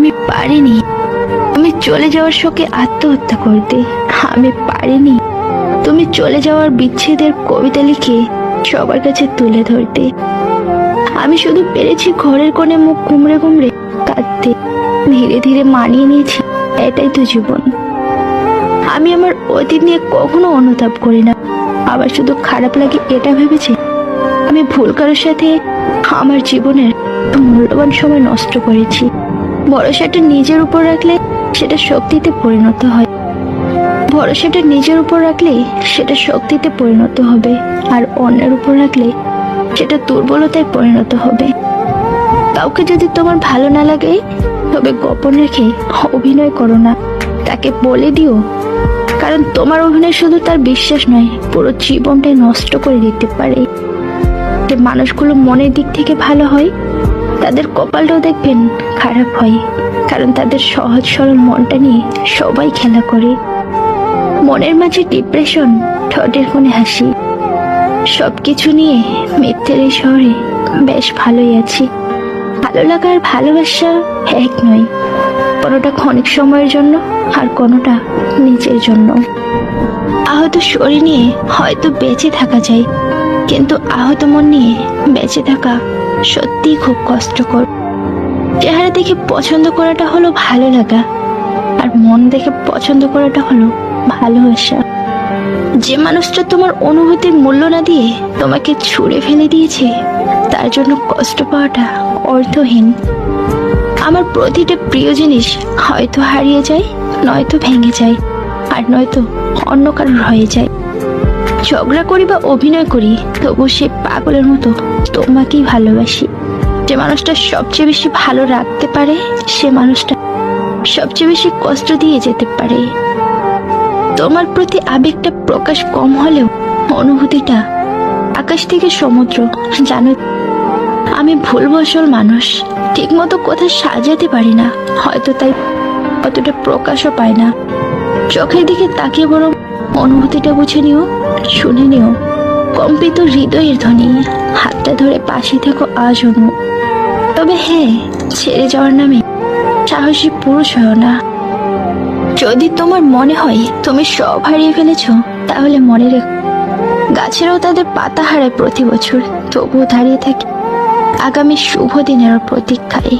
আমি পারিনি। তুমি চলে যাওয়ার শোকে আত্মহত্যা করতে। আমি পারিনি। তুমি চলে যাওয়ার বিচ্ছেদের কবিতা লিখে সবার কাছে তুলে ধরতে। আমি শুধু পেরেছি ঘরের কোণে মুখ কুমড়ে কুমড়ে কাঁদতে। ধীরে ধীরে মানিয়ে নিয়েছি এটাই তো জীবন। আমি আমার অতীত নিয়ে কখনো অনুতাপ করি না। আবার শুধু খারাপ লাগে এটা ভেবেছি। আমি ভুল কারোর সাথে আমার জীবনের মূল্যবান সময় নষ্ট করেছি। ভরসাটা নিজের উপর রাখলে সেটা শক্তিতে পরিণত হয়। ভরসাটা নিজের উপর রাখলে সেটা শক্তিতে পরিণত হবে আর অন্যের উপর রাখলে সেটা দুর্বলতায় পরিণত হবে। কাউকে যদি তোমার ভালো না লাগে, তবে গোপন রেখে অভিনয় করো না। তাকে বলে দিও, কারণ তোমার অভিনয় শুধু তার বিশ্বাস নয়, পুরো জীবনটাই নষ্ট করে দিতে পারে। মানুষগুলো মনের দিক থেকে ভালো হয় তাদের কপালটাও দেখবেন খারাপ হয়। কারণ তাদের সহজ সরল মনটা নিয়ে সবাই খেলা করে। মনের মাঝে ডিপ্রেশন ঠোঁটের কোণে হাসি, সবকিছু নিয়ে মিথ্যের এই শহরে বেশ ভালোই আছি। ভালো লাগা আর ভালোবাসা এক নয়, কোনোটা ক্ষণিক সময়ের জন্য আর কোনোটা নিজের জন্য। আহত শরীর নিয়ে হয়তো বেঁচে থাকা যায়, কিন্তু আহত মন নিয়ে বেঁচে থাকা সত্যিই খুব কষ্টকর চেহারা দেখে পছন্দ করাটা হলো ভালো লাগা, আর মন দেখে পছন্দ করাটা হলো ভালোবাসা। যে মানুষটা তোমার অনুভূতির মূল্য না দিয়ে তোমাকে ছুঁড়ে ফেলে দিয়েছে, তার জন্য কষ্ট পাওয়াটা অর্থহীন। আমার প্রতিটা প্রিয় জিনিস হয়তো হারিয়ে যায়, নয়তো ভেঙে যায়, আর নয়তো অন্য কারোর হয়ে যায়। ঝগড়া করি বা অভিনয় করি তবু সে পাগলের মতো তোমাকেই ভালোবাসি। যে মানুষটা সবচেয়ে বেশি ভালো রাখতে পারে, সে মানুষটা সবচেয়ে বেশি কষ্ট দিয়ে যেতে পারে। তোমার প্রতি আবেগটা প্রকাশ কম হলেও অনুভূতিটা আকাশ থেকে সমুদ্র, জানো, আমি ভুলবশল মানুষ। ঠিকমতো কথা সাজাতে পারি না, হয়তো তাই অতটা প্রকাশও পায় না। চোখের দিকে তাকিয়ে বরং অনুভূতিটা বুঝে নিও, শুনে নিও। কম্পিত হৃদয়ের ধ্বনি, হাতটা ধরে পাশে থেকো আজ অনু। তবে হ্যাঁ ছেড়ে যাওয়ার নামে সাহসী পুরুষ হয় না। যদি তোমার মনে হয় তুমি সব হারিয়ে ফেলেছো, তাহলে মনে রেখো। গাছেরাও তাদের পাতা হারায় প্রতি বছর, তবুও দাঁড়িয়ে থাকে আগামী শুভ দিনের প্রতীক্ষায়।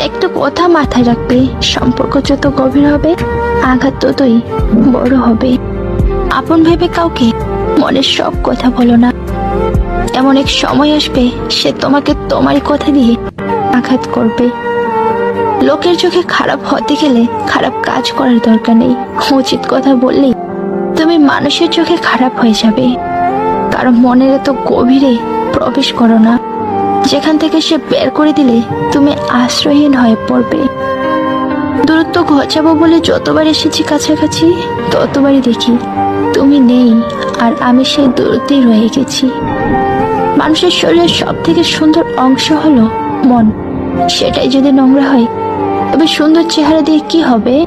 একটা কথা মাথায় রাখবে। সম্পর্ক যত গভীর হবে, আঘাত ততই বড় হবে। আপন ভেবে কাউকে মনের সব কথা বলো না। এমন এক সময় আসবে, সে তোমাকে তোমারই কথা দিয়ে আঘাত করবে। লোকের চোখে খারাপ হতে গেলে খারাপ কাজ করার দরকার নেই। উচিত কথা বললেই তুমি মানুষের চোখে খারাপ হয়ে যাবে। কারণ মনের এত গভীরে প্রবেশ করো না। যেখান থেকে সে বের করে দিলে তুমি আশ্রয়হীন হয়ে পড়বে। দূরত্ব ঘচাবো বলে যতবার এসেছি কাছাকাছি, ততবারই দেখি তুমি নেই আর আমি সেই দূরত্বেই রয়ে গেছি। মানুষের শরীরের সব থেকে সুন্দর অংশ হলো মন। সেটাই যদি নোংরা হয়, তবে সুন্দর চেহারা দিয়ে কি হবে?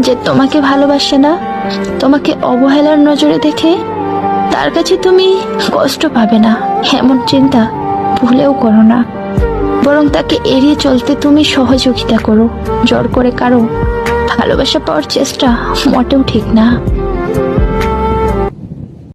যে তোমাকে ভালোবাসে না, তোমাকে অবহেলার নজরে দেখে, তার কাছে তুমি কষ্ট পাবে না, এমন চিন্তা ভুলেও করো না। বরং তাকে এড়িয়ে চলতে তুমি সহযোগিতা করো। জোর করে কারও ভালোবাসা পাওয়ার চেষ্টা মোটেও ঠিক না।